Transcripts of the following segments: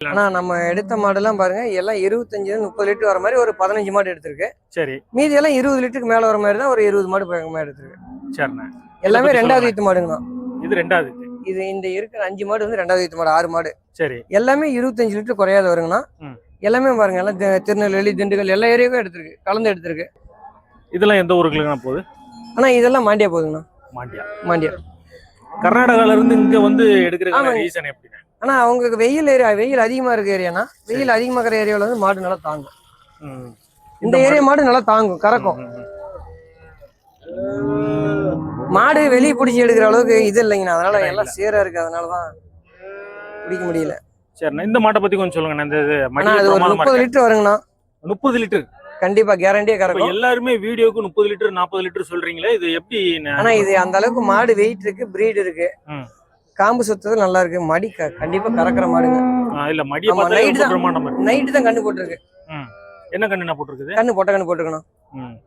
ஆனா நம்ம எடுத்த மாடெல்லாம் பாருங்க எல்லாம் இருபத்தஞ்சு முப்பது லிட்டர் வர மாதிரி ஒரு பதினஞ்சு மாடு எடுத்திருக்கு. சரி. மீதி எல்லாம் இருபது லிட்டருக்கு மேல வர மாதிரி தான் ஒரு இருபது மாடு பக்கமா எடுத்திருக்கு. சரிண்ணே. எல்லாமே ரெண்டாவது. ஈத்து மாடுங்க தான் இது ரெண்டாவது இது. இந்த இருக்கிற அஞ்சு மாடு வந்து ரெண்டாவது ஈத்து மாடு ஆறு மாடு. சரி. எல்லாமே இருபத்தஞ்சு லிட்டர் குறையாத வருங்கண்ணா. எல்லாமே பாருங்க எல்லாம் திருநெல்வேலி திண்டுக்கல் எல்லா ஏரியாவுக்கும் எடுத்திருக்கு கலந்து எடுத்திருக்கு. இதெல்லாம் எந்த ஊருக்குள்ளங்கண்ணா போகுது? ஆனா இதெல்லாம் மாண்டியா போகுதுங்கண்ணா. மாண்டியா. மாண்டியா. கர்நாடகால இருந்து இங்க வந்து எடுக்கிற ஆமாங்க. ரீசன் எப்படிண்ணே ஆனா அவங்களுக்கு வெயில் ஏரியா வெயில் அதிகமா இருக்க ஏரியானா வெயில் அதிகமா இருக்கிற ஏரியாவில் வந்து மாடு நல்லா தாங்கும். இந்த ஏரியா மாடு நல்லா தாங்கும் கறக்கும். மாடு வெளியே பிடிச்சி எடுக்கிற அளவுக்கு இது இல்லைங்கண்ணா. அதனால எல்லாம் சேரா இருக்கு அதனாலதான் பிடிக்க முடியல. சரிண்ணா இந்த மாட்டை பத்தி கொஞ்சம் சொல்லுங்கண்ணா. இந்த இது அது ஒரு முப்பது. லிட்டர் வருங்கண்ணா. முப்பது லிட்டர். கண்டிப்பா கேரண்டியா கறக்கும். எல்லாருமே வீடியோக்கு முப்பது லிட்டர் நாற்பது லிட்டர் சொல்றீங்களே இது எப்படி ஆனா இது அந்த அளவுக்கு மாடு வெயிட் இருக்கு பிரீட் இருக்கு. காம்பு சுத்தது நல்லா இருக்கு மடி க- கண்டிப்பா கறக்குற மாடுங்க. இல்ல night ரொம்ப தான். நைட்டு தான் கண்ணு போட்டிருக்கு. என்ன கண்ணுண்ணா போட்டிருக்குது? கண்ணு பொட்டை கண்ணு போட்டிருக்கணும்.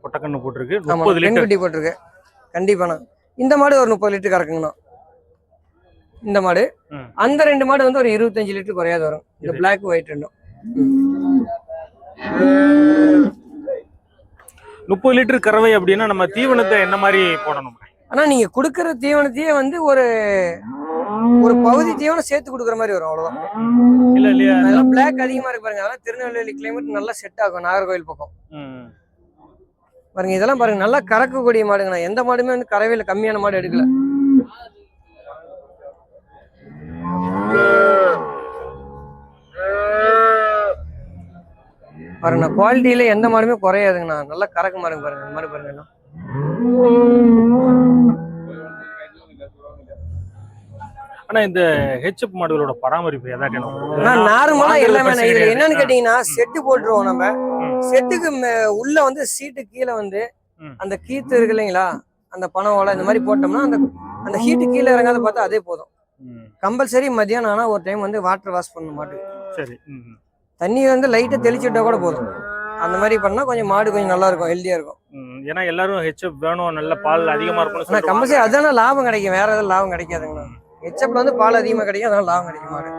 பொட்டை கண்ணு போட்டிருக்கு. முப்பது லிட்டர். குட்டி போட்டிருக்கு. கண்டிப்பாண்ணா இந்த மாடு ஒரு முப்பது லிட்டர் கறக்குங்கண்ணா. இந்த மாடு. அந்த ரெண்டு மாடு வந்து ஒரு இருபத்தஞ்சு லிட்டர் குறையாத வரும். இந்த. பிளாக் ஒயிட் ரெண்டும். முப்பது லிட்டர் கறவை அப்படின்னா நம்ம தீவனத்தை என்ன மாதிரி போடணும்? ஆனா நீங்க குடுக்கற தீவனத்தையே வந்து ஒரு ஒரு பகுதி தீவனம் சேர்த்து கொடுக்குற மாதிரி வரும் அவ்வளவுதான். இல்ல இல்லையா? அதெல்லாம் பிளாக் அதிகமா இருக்கு பாருங்க. அதெல்லாம் திருநெல்வேலி கிளைமேட் நல்லா செட் ஆகும் நாகர்கோவில் பக்கம். பாருங்க இதெல்லாம் பாருங்க நல்லா கறக்கக்கூடிய மாடுங்கண்ணா. எந்த மாடுமே வந்து கறவையில கம்மியான மாடு எடுக்கல. பாருங்க குவாலிட்டியில எந்த மாடுமே குறையாதுங்கண்ணா நல்லா கறக்க மாடுங்க பாருங்க இந்த மாடு பாருங்க எல்லாம். ஆனா இந்த ஹெச்எப் மாடுகளோட பராமரிப்பு ஆனா நார்மலா எல்லாமே இதுல என்னன்னு கேட்டீங்க கேட்டீங்கன்னா செட்டு போட்டுருவோம் நம்ம. செட்டுக்கு உள்ள வந்து சீட்டு கீழே வந்து. அந்த கீத்து இருக்கு இல்லைங்களா அந்த பணம் ஓலை இந்த மாதிரி போட்டோம்னா அந்த அந்த ஹீட்டு கீழே இறங்காத பார்த்தா அதே போதும் கம்பல்சரி மதியானம் ஆனா ஒரு டைம் வந்து வாட்டர் வாஷ் பண்ண மாட்டேன் சரி. தண்ணி வந்து லைட்டா தெளிச்சு விட்டா கூட போதும். அந்த மாதிரி பண்ணா கொஞ்சம் மாடு கொஞ்சம் நல்லா இருக்கும் ஹெல்தியா இருக்கும். ஏன்னா எல்லாரும் ஹெச்எப் வேணும் நல்ல பால் அதிகமா இருக்கணும்னு ஆனா சொல்லிட்டு கம்பல்சரி அதான லாபம் கிடைக்கும் வேற எதுவும் லாபம் கிடைக்காதுங்கண்ணா. ஹெச்எப்ல வந்து பால் அதிகமா கிடைக்கும் அதனால லாபம் கிடைக்கும் மாடு.